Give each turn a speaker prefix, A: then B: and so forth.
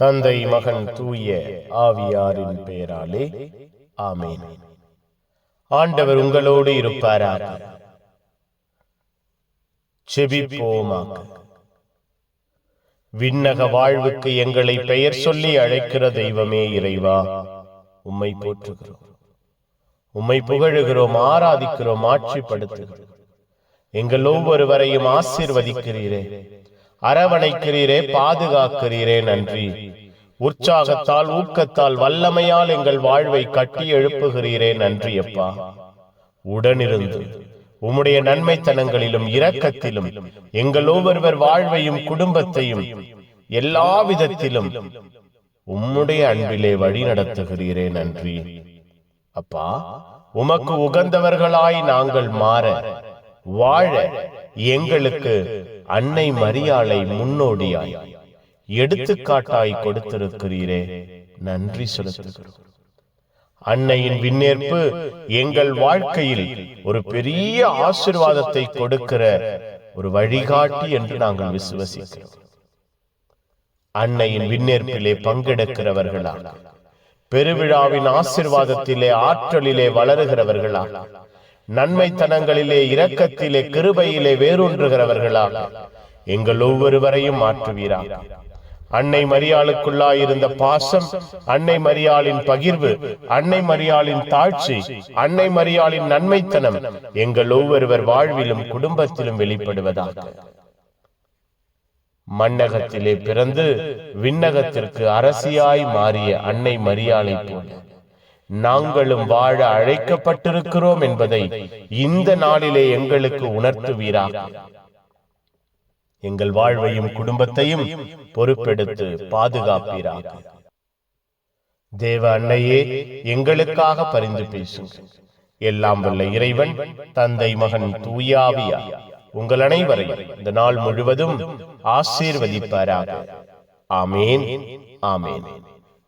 A: தந்தை மகன் தூய ஆவியாரின் பெயராலே ஆமேன். ஆண்டவர் உங்களோடு இருப்பாராக. செபிப்போமாக. விண்ணக வாழ்வுக்கு எங்களை பெயர் சொல்லி அழைக்கிற தெய்வமே இறைவா. உம்மை போற்றுகிறோம். உம்மை புகழுகிறோம். ஆராதிக்கிறோம். ஆட்சிப்படுத்துகிறோம். எங்கள் ஒவ்வொருவரையும் ஆசீர்வதிக்கிறீரே. அரவணைக்கிறீரே பாதுகாக்கிறீரே நன்றி. உற்சாகத்தால் ஊக்கத்தால் வல்லமையால் எங்கள் வாழ்வை கட்டி எழுப்புகிறீரே நன்றி அப்பா. உடனிருந்து உம்முடைய நன்மைத்தனங்களிலும் இரக்கத்திலும் எங்கள் ஒவ்வொருவர் வாழ்வையும் குடும்பத்தையும் எல்லா விதத்திலும் உம்முடைய அன்பிலே வழி நடத்துகிறீரே நன்றி. அப்பா உமக்கு உகந்தவர்களாய் நாங்கள் மாற வாழ எங்களுக்கு அன்னை மரியாளை முன்னோடியாய் எடுத்துக்காட்டாய் கொடுத்திருக்கிறீரே. நன்றி செலுத்துகிறோம். அன்னையின் விண்ணேற்பு எங்கள் வாழ்க்கையில் ஒரு பெரிய ஆசிர்வாதத்தை கொடுக்கிற ஒரு வழிகாட்டி என்று நாங்கள் விசுவசிக்கிறோம். அன்னையின் விண்ணேற்பிலே பங்கெடுக்கிறவர்களாக பெருவிழாவின் ஆசிர்வாதத்திலே ஆற்றலிலே வளருகிறவர்களாக நன்மைத்தனங்களிலே இரக்கத்திலே கிருபையிலே வேரூன்றுகிறவர்களாக எங்கள் ஒவ்வொருவரையும் மாற்றுவீராக அன்னை மரியாளுக்குள்ளாயிருந்த பாசம் அன்னை மரியாளின் பகிர்வு அன்னை மரியாளின் தாழ்ச்சி அன்னை மரியாளின் நன்மைத்தனம் எங்கள் ஒவ்வொருவர் வாழ்விலும் குடும்பத்திலும் வெளிப்படுவதாக. மண்ணகத்திலே பிறந்து விண்ணகத்திற்கு அரசியாய் மாறிய அன்னை மரியாளை போல. நாங்களும் வாழ அழைக்கப்பட்டிருக்கிறோம் என்பதை இந்த நாளிலே எங்களுக்கு உணர்த்துவீராக எங்கள் வாழ்வையும் குடும்பத்தையும் பொறுப்பெடுத்து பாதுகாப்பீராக தேவ அன்னையே எங்களுக்காக பரிந்து பேசும் எல்லாம் வல்ல இறைவன் தந்தை மகன் தூயாவியா உங்கள் அனைவரையும் இந்த நாள் முழுவதும் ஆசீர்வதிப்பாராக. ஆமேன். ஆமேன்.